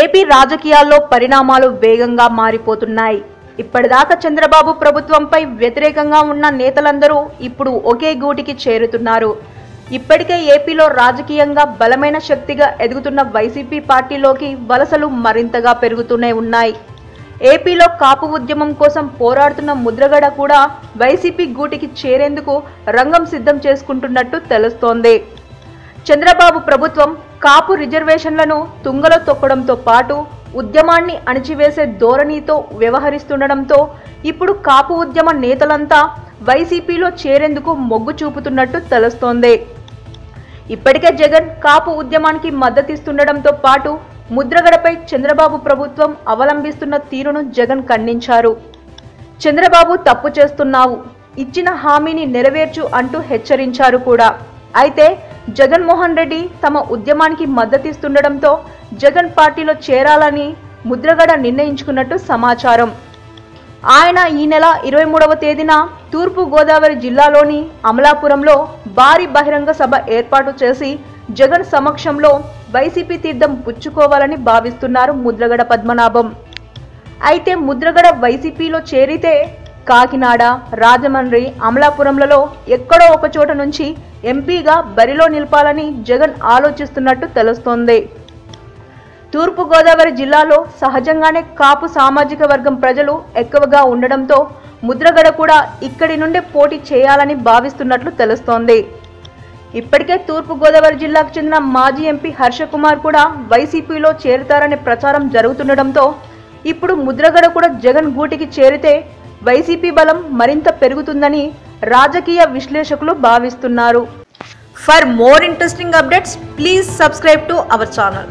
AP రాజకీయాల్లో పరిణామాలు వేగంగా మారిపోతున్నాయి. ఇప్పటిదాకా చంద్రబాబు ప్రభుత్వంపై వ్యతిరేకంగా ఉన్న నేతలందరూ ఇప్పుడు ఒకే గూటికి చేరుతున్నారు. ఇప్పటికే ఏపీలో రాజకీయంగా బలమైన శక్తిగా ఎదుగుతున్న వైసీపీ పార్టీలోకి వలసలు మరింతగా పెరుగుతూనే ఉన్నాయి. ఏపీలో కాపు ఉద్యమం కోసం పోరాడుతున్న ముద్రగడ కూడా వైసీపీ గూటికి చేరేందుకు రంగం సిద్ధం చేసుకుంటున్నట్టు తెలుస్తోంది. చంద్రబాబు ప్రభుత్వం కాపు రిజర్వేషన్లను తుంగలో తొక్కడంతో పాటు ఉద్యమాన్ని అణిచివేసే ధోరణితో వ్యవహరిస్తుండడంతో ఇప్పుడు కాపు ఉద్యమ నేతలంతా వైసీపీలో చేరేందుకు మొగ్గు చూపుతున్నట్టు తెలుస్తోంది. ఇప్పటికే జగన్ కాపు ఉద్యమానికి మద్దతిస్తుండడంతో పాటు ముద్రగడపై చంద్రబాబు ప్రభుత్వం అవలంబిస్తున్న తీరును జగన్ ఖండించారు. చంద్రబాబు తప్పు చేస్తున్నావు ఇచ్చిన హామీని నెరవేర్చు అంటూ హెచ్చరించారు కూడా. అయితే జగన్మోహన్ రెడ్డి తమ ఉద్యమానికి మద్దతిస్తుండడంతో జగన్ పార్టీలో చేరాలని ముద్రగడ నిర్ణయించుకున్నట్టు సమాచారం. ఆయన ఈ నెల ఇరవై మూడవ తేదీన తూర్పు గోదావరి జిల్లాలోని అమలాపురంలో భారీ బహిరంగ సభ ఏర్పాటు చేసి జగన్ సమక్షంలో వైసీపీ తీర్థం పుచ్చుకోవాలని భావిస్తున్నారు ముద్రగడ పద్మనాభం. అయితే ముద్రగడ వైసీపీలో చేరితే కాకినాడ రాజమండ్రి అమలాపురంలలో ఎక్కడో ఒక చోట నుంచి ఎంపీగా బరిలో నిలపాలని జగన్ ఆలోచిస్తున్నట్టు తెలుస్తోంది. తూర్పుగోదావరి జిల్లాలో సహజంగానే కాపు సామాజిక వర్గం ప్రజలు ఎక్కువగా ఉండడంతో ముద్రగడ కూడా ఇక్కడి నుండే పోటీ చేయాలని భావిస్తున్నట్లు తెలుస్తోంది. ఇప్పటికే తూర్పుగోదావరి జిల్లాకు చెందిన మాజీ ఎంపీ హర్షకుమార్ కూడా వైసీపీలో చేరుతారనే ప్రచారం జరుగుతుండడంతో ఇప్పుడు ముద్రగడ కూడా జగన్ గూటికి చేరితే వైసీపీ బలం మరింత పెరుగుతుందని రాజకీయ విశ్లేషకులు భావిస్తున్నారు. For more interesting updates please subscribe to our channel